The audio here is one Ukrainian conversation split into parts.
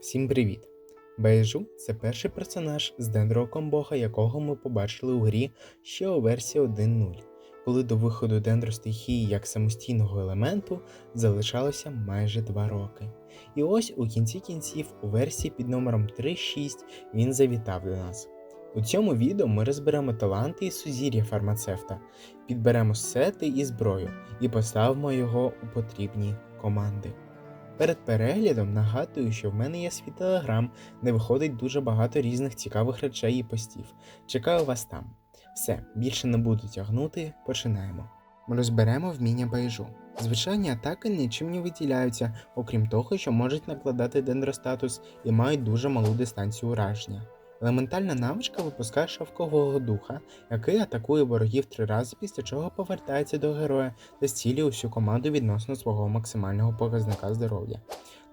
Всім привіт! Бейжу це перший персонаж з Дендроком Бога, якого ми побачили у грі ще у версії 1.0, коли до виходу дендростихії як самостійного елементу залишалося майже 2 роки. І ось у кінці кінців у версії під номером 3.6 він завітав до нас. У цьому відео ми розберемо таланти і сузір'я фармацевта, підберемо сети і зброю і поставимо його у потрібні команди. Перед переглядом нагадую, що в мене є свій телеграм, де виходить дуже багато різних цікавих речей і постів. Чекаю вас там. Все, більше не буду тягнути, починаємо. Розберемо вміння байжу. Звичайні атаки нічим не виділяються, окрім того, що можуть накладати дендростатус і мають дуже малу дистанцію ураження. Елементальна навичка випускає шовкового духа, який атакує ворогів три рази, після чого повертається до героя та зцілює усю команду відносно свого максимального показника здоров'я.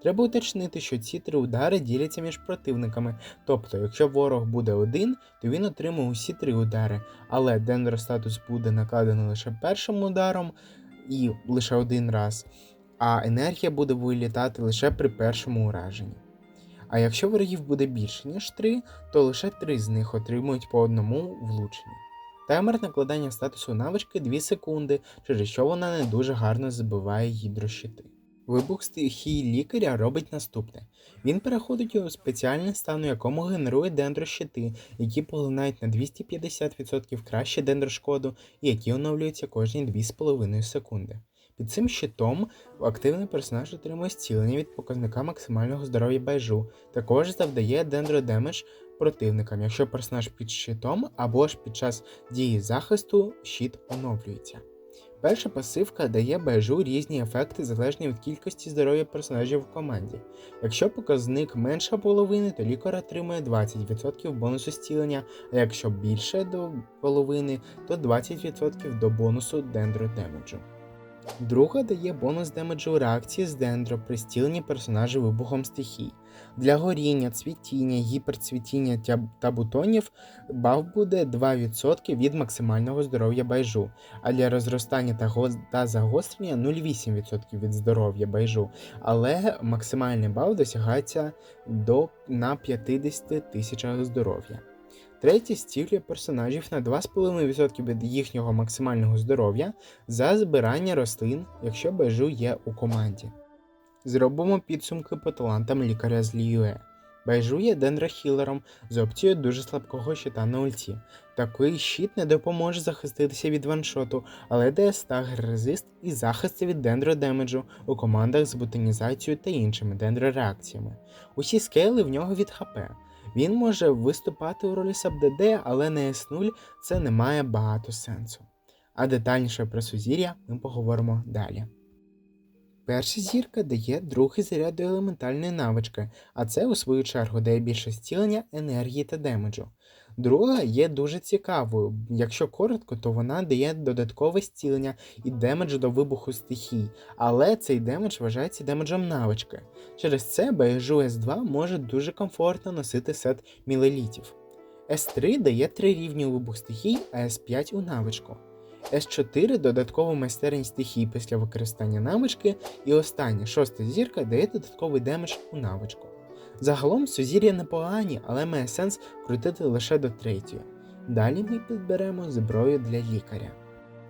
Треба уточнити, що ці три удари діляться між противниками, тобто, якщо ворог буде один, то він отримує усі три удари, але дендростатус буде накладений лише першим ударом і лише один раз, а енергія буде вилітати лише при першому ураженні. А якщо ворогів буде більше, ніж 3, то лише 3 з них отримують по одному влученню. Таймер накладання статусу навички 2 секунди, через що вона не дуже гарно забиває гідрощити. Вибух стихії лікаря робить наступне: він переходить у спеціальний стан, у якому генерує дендрощити, які поглинають на 250% краще дендрошкоду і які оновлюються кожні 2,5 секунди. Під цим щитом активний персонаж отримує зцілення від показника максимального здоров'я байжу, також завдає дендродемедж противникам, якщо персонаж під щитом або ж під час дії захисту щит оновлюється. Перша пасивка дає байжу різні ефекти залежні від кількості здоров'я персонажів в команді. Якщо показник менше половини, то лікар отримує 20% бонусу зцілення, а якщо більше до половини, то 20% до бонусу дендродемеджу. Друга дає бонус демеджу реакції з дендро при стіленні персонажа вибухом стихій. Для горіння, цвітіння, гіперцвітіння та бутонів баф буде 2% від максимального здоров'я байжу, а для розростання та, та загострення 0,8% від здоров'я байжу, але максимальний баф досягається до на 50 тисячах здоров'я. Третє стілює персонажів на 2,5% від їхнього максимального здоров'я за збирання рослин, якщо байжу є у команді. Зробимо підсумки по талантам лікаря з Ліюе. Байжу є дендрохілером з опцією дуже слабкого щита на ульті. Такий щит не допоможе захиститися від ваншоту, але дає стагер резист і захист від дендродемеджу у командах з ботанізацією та іншими дендрореакціями. Усі скейли в нього від ХП. Він може виступати у ролі Сабдеде, але на S0 це не має багато сенсу. А детальніше про сузір'я ми поговоримо далі. Перша зірка дає другий заряд до елементальної навички, а це, у свою чергу, дає більше зцілення, енергії та демеджу. Друга є дуже цікавою. Якщо коротко, то вона дає додаткове зцілення і демедж до вибуху стихій, але цей демедж вважається демеджем навички. Через це байжу S2 може дуже комфортно носити сет мілелітів. S3 дає 3 рівні вибух стихій, а S5 у навичку. S4 додаткову майстерність стихій після використання навички, і остання шоста зірка дає додатковий демедж у навичку. Загалом сузір'я непогані, але має сенс крутити лише до третьої. Далі ми підберемо зброю для лікаря.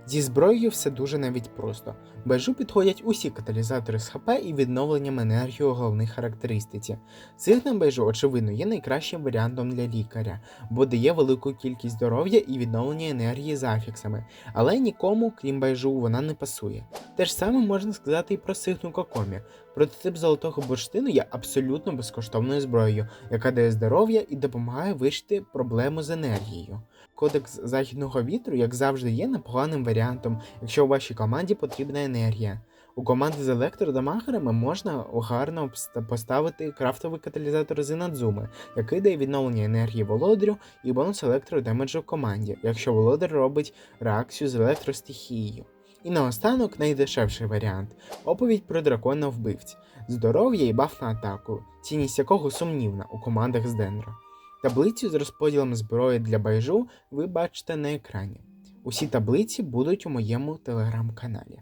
Зі зброєю все дуже навіть просто. Бежу підходять усі каталізатори з ХП і відновленням енергії у головній характеристиці. Сигна бежу, очевидно, є найкращим варіантом для лікаря, бо дає велику кількість здоров'я і відновлення енергії з афіксами, але нікому, крім байжу, вона не пасує. Те ж саме можна сказати і про сигну Кокомі. Прототип золотого бурштину є абсолютно безкоштовною зброєю, яка дає здоров'я і допомагає вирішити проблему з енергією. Кодекс західного вітру, як завжди, є непоганим варіантом, якщо у вашій команді потрібна енергія. У команди з електродамагерами можна гарно поставити крафтовий каталізатор з Інадзуми, який дає відновлення енергії володарю і бонус електродемеджу команді, якщо володар робить реакцію з електростихією. І наостанок найдешевший варіант оповідь про дракона вбивць, здоров'я і баф на атаку, цінність якого сумнівна у командах з Дендро. Таблицю з розподілом зброї для байжу ви бачите на екрані. Усі таблиці будуть у моєму телеграм-каналі.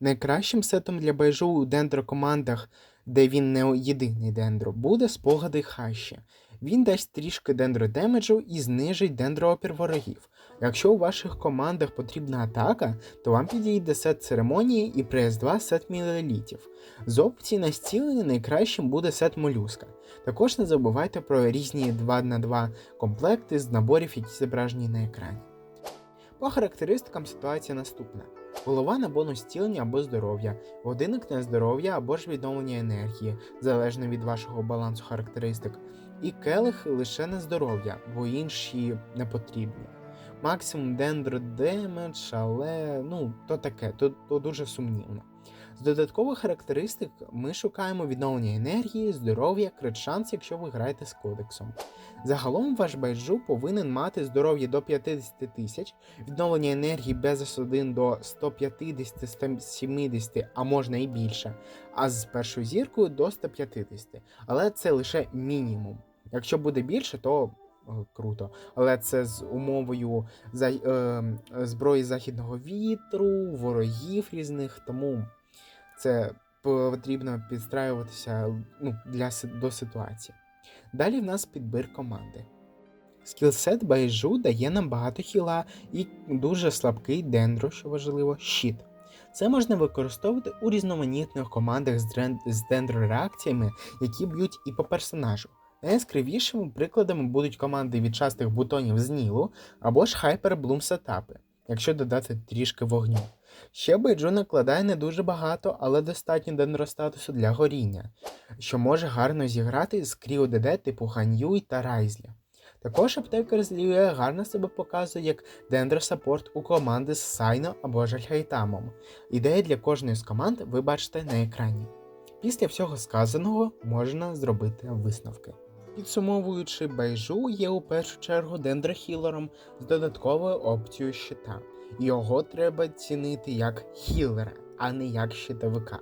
Найкращим сетом для байжу у дендро командах де він не єдиний дендро, буде спогади хащі. Він дасть трішки дендродемеджу і знижить дендроопір ворогів. Якщо у ваших командах потрібна атака, то вам підійде сет церемонії і при С2 сет мілелітів. З опцій на зцілення найкращим буде сет молюска. Також не забувайте про різні 2 на 2 комплекти з наборів, які зображені на екрані. По характеристикам ситуація наступна: голова на бонус зцілення або здоров'я, годинник на здоров'я або ж відновлення енергії, залежно від вашого балансу характеристик, і келих лише на здоров'я, бо інші не потрібні. Максимум дендро демедж, але ну, то таке, то, то дуже сумнівно. З додаткових характеристик ми шукаємо відновлення енергії, здоров'я, крит шанс, якщо ви граєте з кодексом. Загалом ваш байджу повинен мати здоров'я до 50 тисяч, відновлення енергії без 1 до 150-170, а можна і більше, а з першою зіркою до 150. Але це лише мінімум. Якщо буде більше, то е, круто. Але це з умовою за, е, зброї західного вітру, ворогів різних, тому це потрібно підстраюватися ну, для, до ситуації. Далі в нас підбір команди. Скілсет байжу дає нам багато хіла і дуже слабкий дендро, що важливо, щит. Це можна використовувати у різноманітних командах з, дендро-реакціями, які б'ють і по персонажу. Найяскравішими прикладами будуть команди від частих бутонів з Нілу або ж Hyper сетапи, якщо додати трішки вогню. Ще Байджу накладає не дуже багато, але достатньо дендростатусу для горіння, що може гарно зіграти з Кріо ДД типу Ган'юй та Райзлі. Також аптекар з Ліює гарно себе показує як дендросаппорт у команди з Сайно або ж Альхайтамом. Ідеї для кожної з команд ви бачите на екрані. Після всього сказаного можна зробити висновки. Підсумовуючи, байжу є у першу чергу дендрохілером з додатковою опцією щита. Його треба цінити як хілера, а не як щитовика.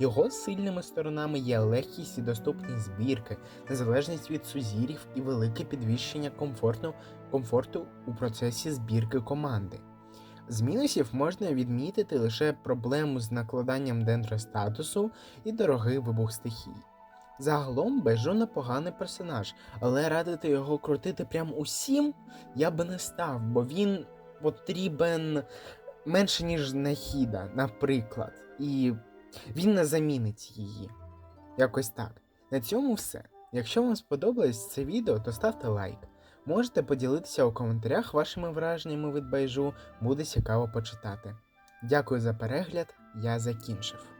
Його сильними сторонами є легкість і доступність збірки, незалежність від сузірів і велике підвищення комфорту, комфорту у процесі збірки команди. З мінусів можна відмітити лише проблему з накладанням дендростатусу і дорогий вибух стихій. Загалом Бежо непоганий персонаж, але радити його крутити прям усім я би не став, бо він потрібен менше, ніж Нахіда, наприклад, і він не замінить її. Якось так. На цьому все. Якщо вам сподобалось це відео, то ставте лайк. Можете поділитися у коментарях вашими враженнями від байжу, буде цікаво почитати. Дякую за перегляд, я закінчив.